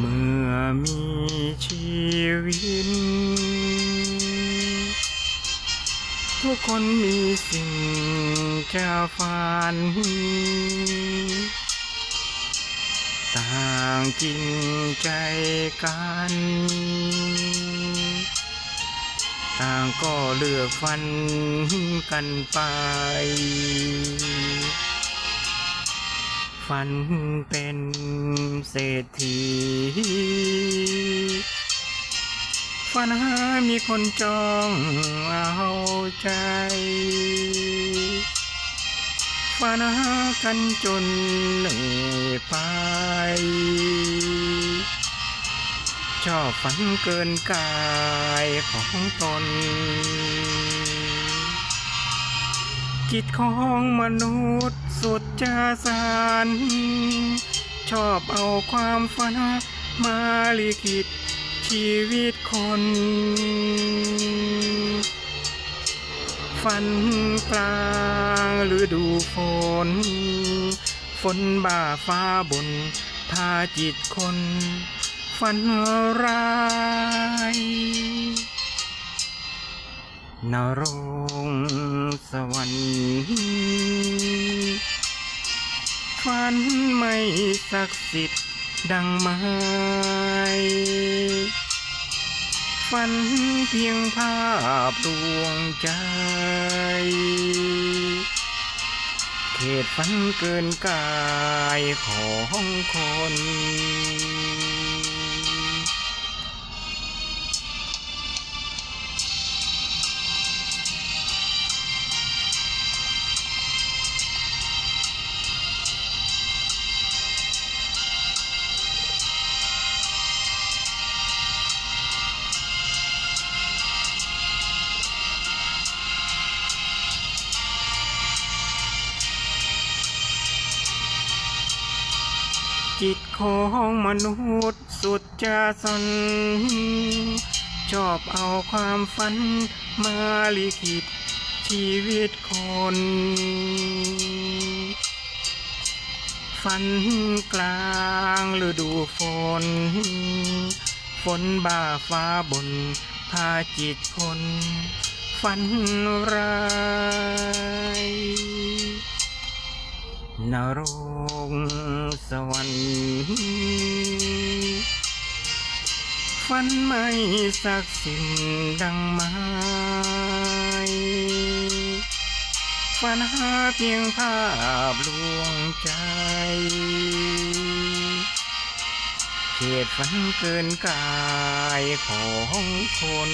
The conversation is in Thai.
เมื่อมีชีวิต ทุกคนมีสิ่งจะฝัน ต่างจริงใจกัน ต่างก็เลือกฟันกันไป ฝันเป็นเศรษฐีฝันหามีคนจองเอาใจฝันหากันจนเหนื่อยไป ชอบฝันเกินกายของตน จิตของมนุษย์สุดจะสานชอบเอาความฝันมาลิขิตชีวิตคน ฝันกลางฤดูฝน ฝนบ่าฟ้าบนพาจิตคน ฝันร้ายนรง ฝันไม่ศักดิ์สิทธิ์ดังไม้ฝันเพียงภาพดวงใจ เขตฝันเกินกายของคน จิตของมนุษย์สุดจะสน ชอบเอาความฝันมาลิขิตชีวิตคน ฝันกลางฤดูฝน ฝนบ่าฟ้าบนพาจิตคน ฝันร้าย นรงสวรรค์ฝันไม่ศักสิทธิ์ดังไม้ฝันหาเพียงภาพลวงใจเขตฝันเกินกายของคน